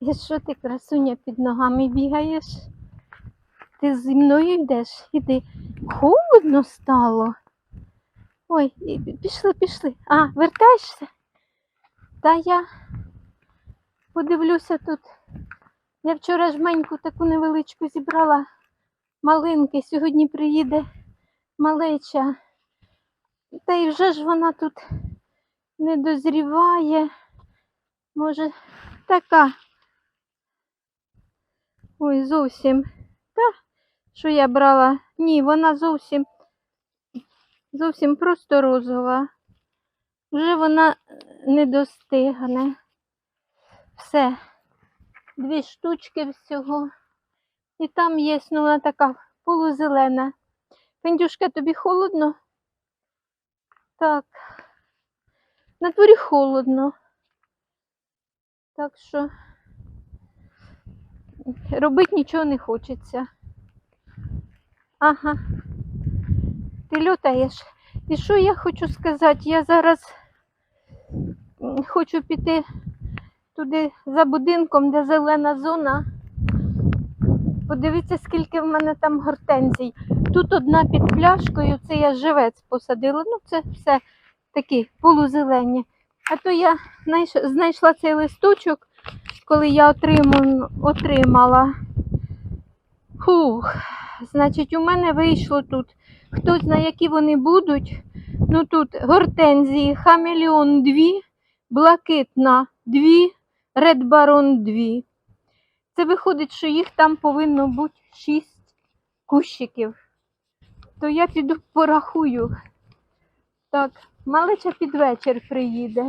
І що ти, красуня, під ногами бігаєш? Ти зі мною йдеш? Іди. Холодно стало. Ой, пішли, пішли. А, вертаєшся? Та я подивлюся тут. Я вчора жменьку таку невеличку зібрала малинки. Сьогодні приїде малеча. Та й вже ж вона тут не дозріває. Може, така. Ой, зовсім. Та, що я брала? Ні, вона зовсім зовсім просто розова. Вже вона не достигне. Все. Дві штучки всього. І там є, ну вона така полузелена. Пендюшка, тобі холодно? Так. На дворі холодно. Так що робити нічого не хочеться. Ага. Ти лютаєш. І що я хочу сказати? Я зараз хочу піти туди за будинком, де зелена зона. Подивіться, скільки в мене там гортензій. Тут одна під пляшкою, це я живець посадила. Ну, це все такі полузелені. А то я знайшла цей листочок, коли я отримала. Фух, значить, у мене вийшло тут. Хто знає, які вони будуть. Ну тут гортензії, хамелеон 2, блакитна 2, ред барон 2. Це виходить, що їх там повинно бути 6 кущиків. То я піду порахую. Так, малеча під вечір приїде.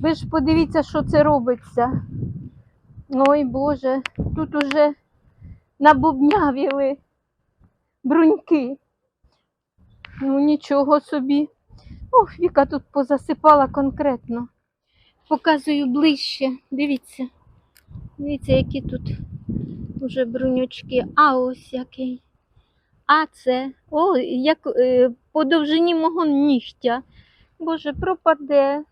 Ви ж подивіться, що це робиться. Ой Боже, тут уже набубнявіли бруньки. Ну, нічого собі. Ох, Віка тут позасипала конкретно. Показую ближче. Дивіться. Дивіться, які тут уже брунючки. А ось який. А це. О, як е, по довжині мого нігтя. Боже, пропаде.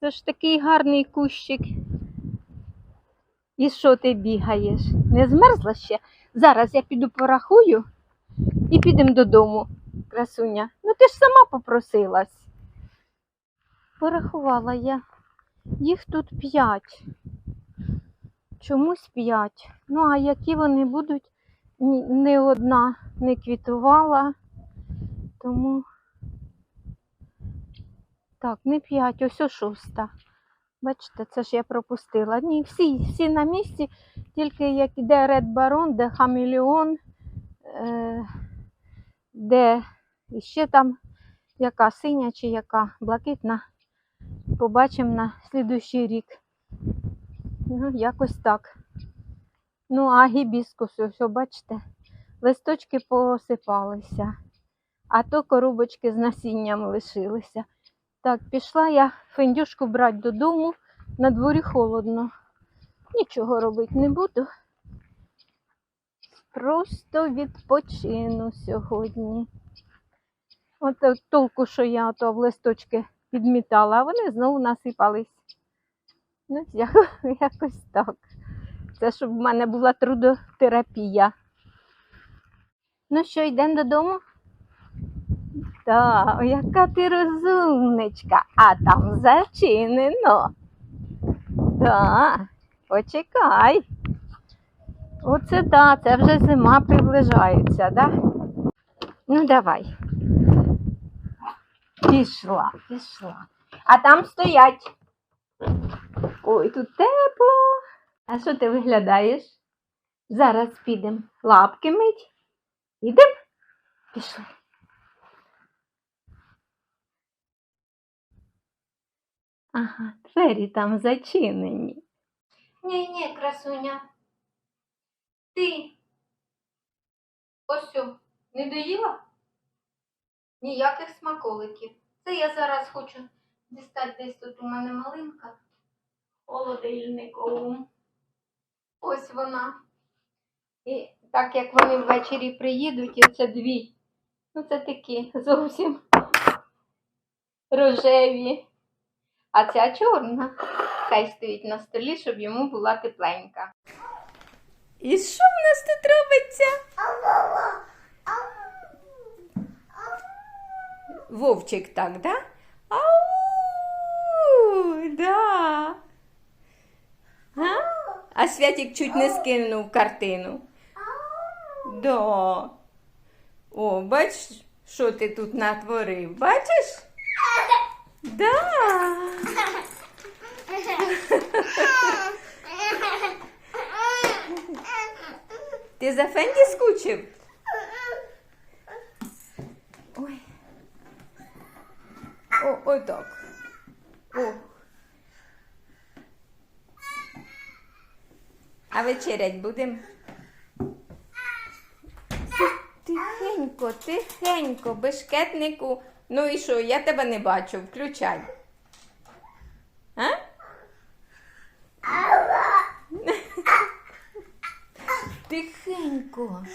Це ж такий гарний кущик. І що ти бігаєш? Не змерзла ще? Зараз я піду порахую і підемо додому, красуня. Ну ти ж сама попросилась. Порахувала я. Їх тут п'ять. Чомусь п'ять. Ну, а які вони будуть, не одна не квітувала. Тому так, не п'ять, ось о шоста. Бачите, це ж я пропустила. Ні, всі, всі на місці, тільки як іде Ред Барон, де Хамелеон, е, де ще там яка синя чи яка блакитна. Побачимо на слідуючий рік. Ну, якось так. Ну, а гібіскус, ось, бачите, листочки посипалися, а то коробочки з насінням лишилися. Так, пішла я фендюшку брати додому. На дворі холодно. Нічого робити не буду. Просто відпочину сьогодні. От е, толку, що я ото в листочки підмітала, а вони знову насипались. Ну, якось так. Це щоб в мене була трудотерапія. Ну що, йдемо додому? Так, яка ти розумничка, а там зачинено. Так, почекай. Оце так, це вже зима приближається, да? Ну, давай. Пішла, пішла. А там стоять. Ой, тут тепло. А що ти виглядаєш? Зараз підемо лапки мить. Ідемо? Пішли. Ага, двері там зачинені. Ні, ні, красуня. Ти ось не доїла? Ніяких смаколиків. Це я зараз хочу дістати десь тут у мене малинка. Холодильнику. Ось вона. І так як вони ввечері приїдуть, і це дві. Ну, це такі зовсім рожеві. А ця чорна. хай стоїть на столі, щоб йому була тепленька. І що в нас тут робиться? Вовчик так, да? Ау, да. А? а Святик чуть не скинув картину. Да. О, бачиш, що ти тут натворив? Бачиш? Да. Ти за Фенді скучив? Ой. О, отак. О. А вечерять будемо? Тихенько, тихенько, бешкетнику. Ну і що, я тебе не бачу, включай. А? Тихенько.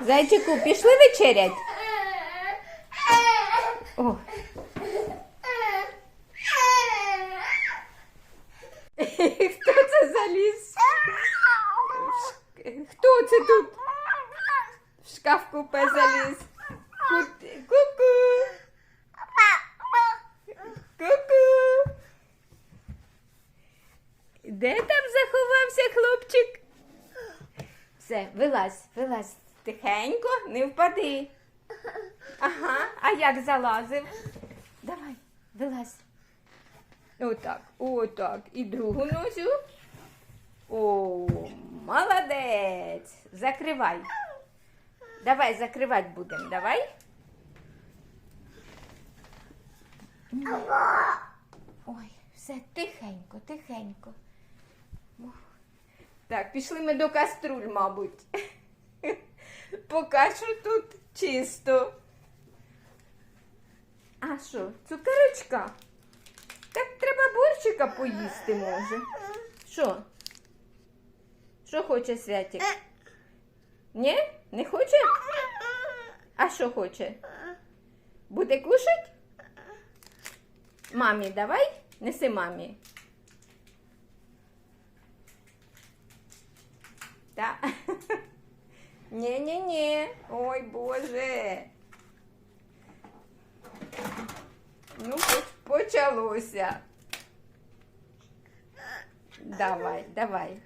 Зайчику, пішли вечерять? О. Хто це заліз? Хто це тут? Шкаф купе заліз. Ку- Ку-ку. Ку-ку. Де там заховався хлопчик? Все, вилазь, вилазь. Тихенько, не впади. Ага, а як залазив? Давай, вилазь. Отак, отак. І другу нозю. О, молодець. Закривай. Давай, закривати будемо, давай. Ой, все тихенько, тихенько. Так, пішли ми до каструль, мабуть. Поки що тут чисто. А що, цукерочка? Так треба борщика поїсти може. Що? Що хоче Святик? Ні? Не хоче? А що хоче? Буде кушать? Мамі, давай? Неси мамі. Так. Ні-ні-ні. Ой, Боже. Ну, поч- почалося. Давай, давай.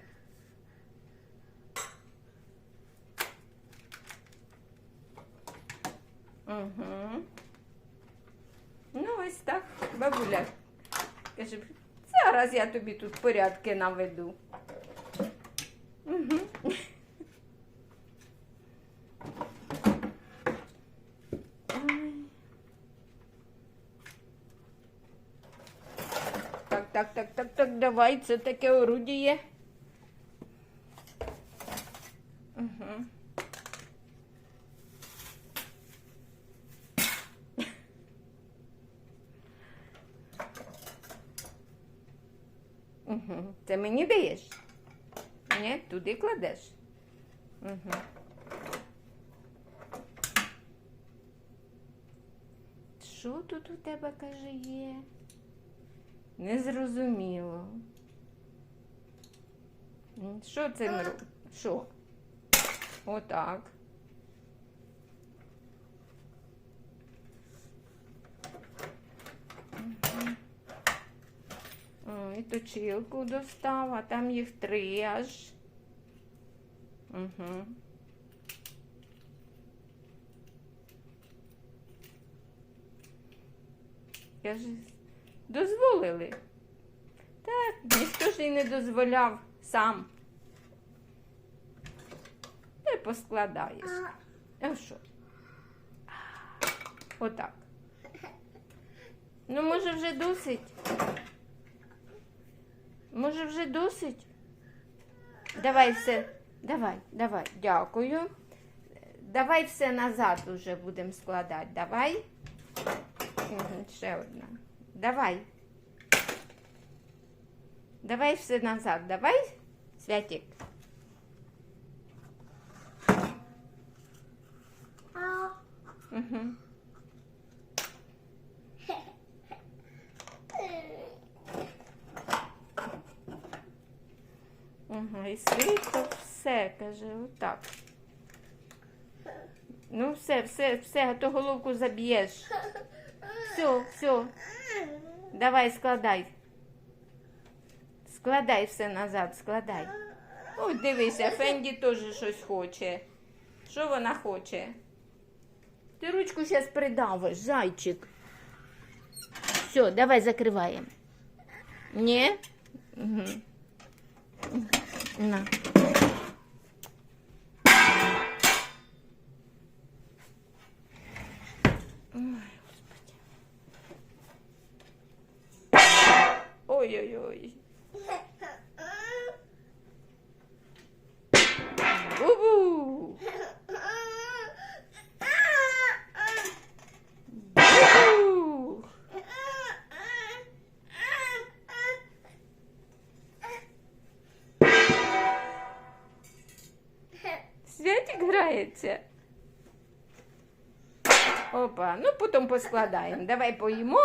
Угу. Ну, ось так, бабуля. Каже, зараз я тобі тут порядки наведу. Угу. Так, так, так, так, так, давай, це таке орудіє. Угу. Угу. Це мені даєш? Ні, туди кладеш. Угу. Що тут у тебе, каже, є? Незрозуміло. Що це? Що? Отак. Мгм. О, І точилку достав, а там їх три аж. Угу. Я ж дозволили. Так, ніхто ж і не дозволяв сам. Ти поскладаєш. А що? Отак. Ну, може, вже досить? Може, вже досить? Давай все. Давай, давай, дякую. Давай все назад уже будемо складати. Давай. Ще одна. Давай. Давай все назад. Давай, Святик. Угу. Ой, свито, все, каже, отак. Ну, все, все, все, а то головку заб'єш. Все, все. Давай, складай. Складай все назад, складай. Ой, дивися, Фенді теж щось хоче. Що вона хоче? Ти ручку зараз придавиш, зайчик. Все, давай закриваємо. Ні? Угу. На. Поскладаємо. Давай поїмо.